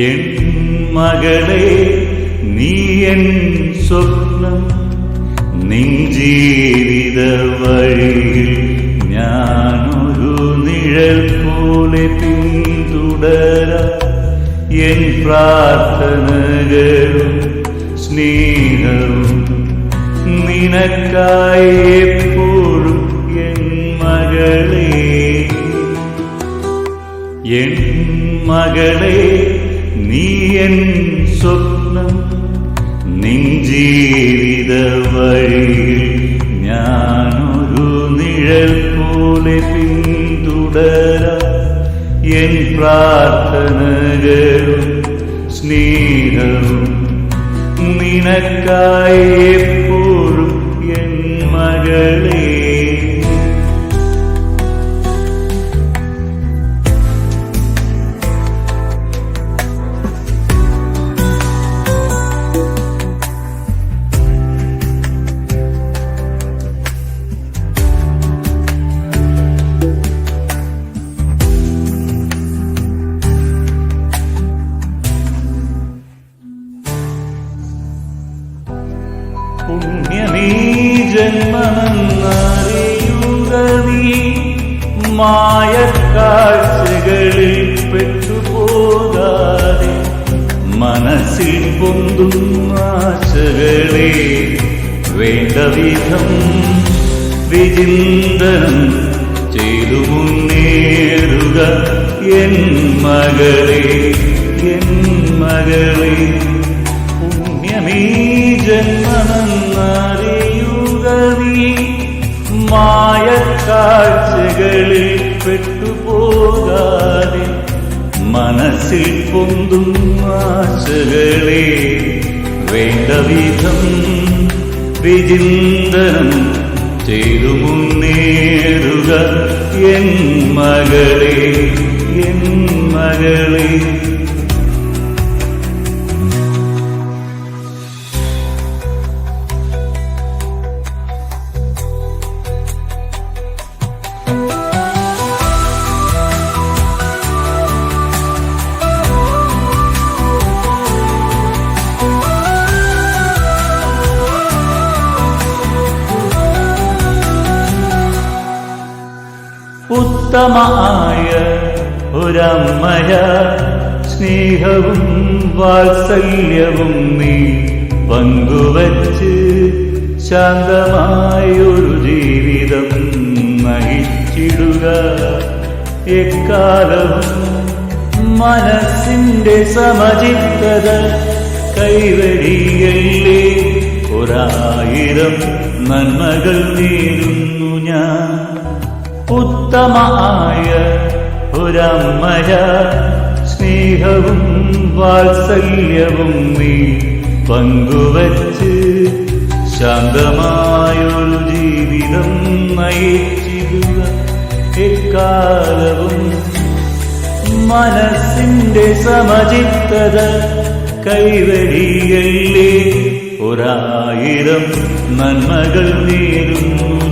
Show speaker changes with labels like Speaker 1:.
Speaker 1: N മകളെ നീ N സ്വപ്നം ജീവിത വഴിയിൽ ഞാനൊരു നിഴൽ പോലെ പിന്തുടര എൻ പ്രാർത്ഥനകളും സ്നേഹവും നിനക്കായി എൻ മകളെ എൻ മകളെ നീ എൻ സ്വപ്നം നിൻ ജീവിത വഴിയിൽ ഞാനൊരു നിഴൽ പോലെ പിന്തുടര. എൻ പ്രാർത്ഥനകളും സ്നേഹവും നിനക്കായി പുണ്യമീ ജന്മമെന്നറിയുക നീ. മായക്കാഴ്ചകളിൽ പെട്ടുപോകാതെ മനസ്സിൽ പൊന്തും ആശകളെ വേണ്ട വിധം വിചിന്തനം ചെയ്തു മുന്നേറുക എൻ മകളെ എൻ മകളെ. പുണ്യമീ ജന്മമെന്നറിയുക നീ. മായക്കാഴ്ചകളിൽ പെട്ടുപോകാതെ മനസ്സിൽ പൊന്തും ആശകളെ വേണ്ട വിധം വിചിന്തനം ചെയ്തു മുന്നേറുക എൻ മകളെ എൻ മകളെ. ഉത്തമായ ഒരമ്മയ സ്നേഹവും വാത്സല്യവും നീ പങ്കുവച്ച് ശാന്തമായൊരു ജീവിതം നയിച്ചിടുക. എക്കാലവും മനസ്സിന്റെ സമചിത്തത കൈവരിയല്ലേ? ഒരായിരം നന്മകൾ നേരുന്നു ഞാൻ. ഉത്തമായ ഒരമ്മയ സ്നേഹവും വാത്സല്യവും നീ പങ്കുവച്ച് ശാന്തമായൊരു ജീവിതം നയിച്ചിടുക എക്കാലവും. മനസ്സിന്റെ സമചിത്തത കൈവരിയല്ലേ? ഒരായിരം നന്മകൾ നേരുന്നു